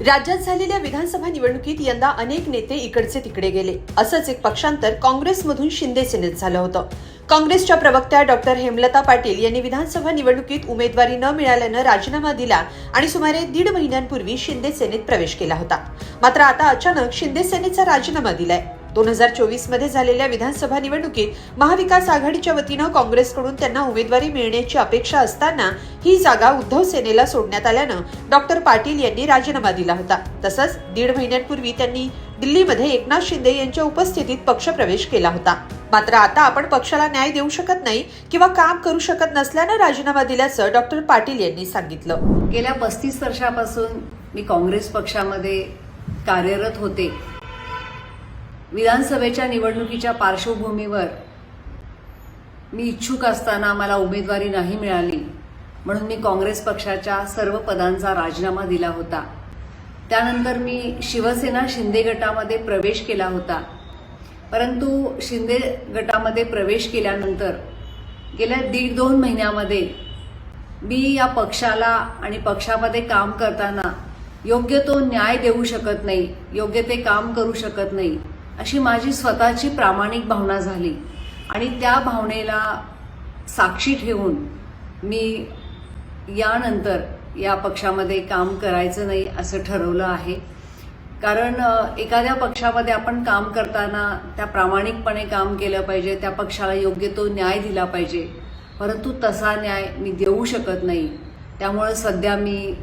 राज्यात झालेल्या विधानसभा निवडणुकीत यंदा अनेक नेते इकडचे तिकडे गेले. असंच एक पक्षांतर काँग्रेसमधून शिंदे सेनेत झालं होतं. काँग्रेसच्या प्रवक्त्या डॉक्टर हेमलता पाटील यांनी विधानसभा निवडणुकीत उमेदवारी न मिळाल्यानं राजीनामा दिला आणि सुमारे दीड महिन्यांपूर्वी शिंदे सेनेत प्रवेश केला होता. मात्र आता अचानक शिंदे सेनेचा राजीनामा दिलाय. दोन हजार चोवीसमध्ये झालेल्या विधानसभा निवडणुकीत महाविकास आघाडीच्या वतीनं काँग्रेसकडून त्यांना उमेदवारी मिळण्याची अपेक्षा असताना ही जागा उद्धव सेनेला सोडण्यात आल्यानं डॉक्टर पाटील यांनी राजीनामा दिला होता. तसंच दीड महिन्यांपूर्वी त्यांनी दिल्लीमध्ये एकनाथ शिंदे यांच्या उपस्थितीत पक्षप्रवेश केला होता. मात्र आता आपण पक्षाला न्याय देऊ शकत नाही किंवा काम करू शकत नसल्यानं राजीनामा दिल्याचं डॉक्टर पाटील यांनी सांगितलं. गेल्या पस्तीस वर्षापासून मी काँग्रेस पक्षामध्ये कार्यरत होते. विधानसभेच्या निवडणुकीच्या पार्श्वभूमीवर मी इच्छुक असताना मला उमेदवारी नाही मिळाली म्हणून मी काँग्रेस पक्षाच्या सर्व पदांचा राजीनामा दिला होता. त्यानंतर मी शिवसेना शिंदे गटामध्ये प्रवेश केला होता. परंतु शिंदे गटामध्ये प्रवेश केल्यानंतर गेल्या दीड दोन महिन्यामध्ये मी या पक्षाला आणि पक्षामध्ये काम करताना योग्य तो न्याय देऊ शकत नाही योग्य ते काम करू शकत नाही. अशी माझी स्वतःची प्रामाणिक भावना झाली. आणि त्या भावनेला साक्षी ठेवून मी यानंतर या पक्षामध्ये काम करायचं नाही असं ठरवलं आहे. कारण एखाद्या पक्षामध्ये आपण काम करताना त्या प्रामाणिकपणे काम केलं पाहिजे त्या पक्षाला योग्य तो न्याय दिला पाहिजे. परंतु तसा न्याय मी देऊ शकत नाही. त्यामुळं सध्या मी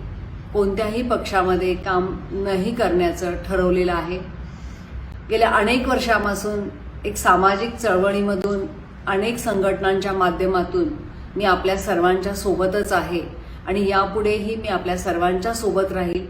कोणत्याही पक्षामध्ये काम नाही करण्याचं ठरवलेलं आहे. गेल्या अनेक वर्षापासून एक सामाजिक चळवळीमधून अनेक संघटनांच्या माध्यमातून मी आपल्या सर्वांच्या सोबतच आहे आणि यापुढेही मी आपल्या सर्वांच्या सोबत राहील.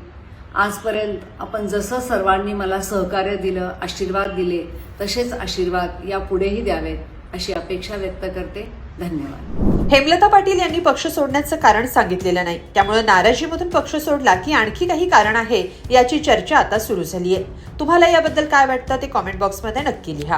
आजपर्यंत आपण जसं सर्वांनी मला सहकार्य दिलं आशीर्वाद दिले तसेच आशीर्वाद यापुढेही द्यावेत अशी अपेक्षा व्यक्त करते. धन्यवाद. हेमलता पाटील यांनी पक्ष सोडण्याचं कारण सांगितलेलं नाही. त्यामुळे नाराजीमधून पक्ष सोडला की आणखी काही कारण आहे याची चर्चा आता सुरू झाली आहे तुम्हाला याबद्दल काय वाटतं ते कॉमेंट बॉक्समध्ये नक्की लिहा.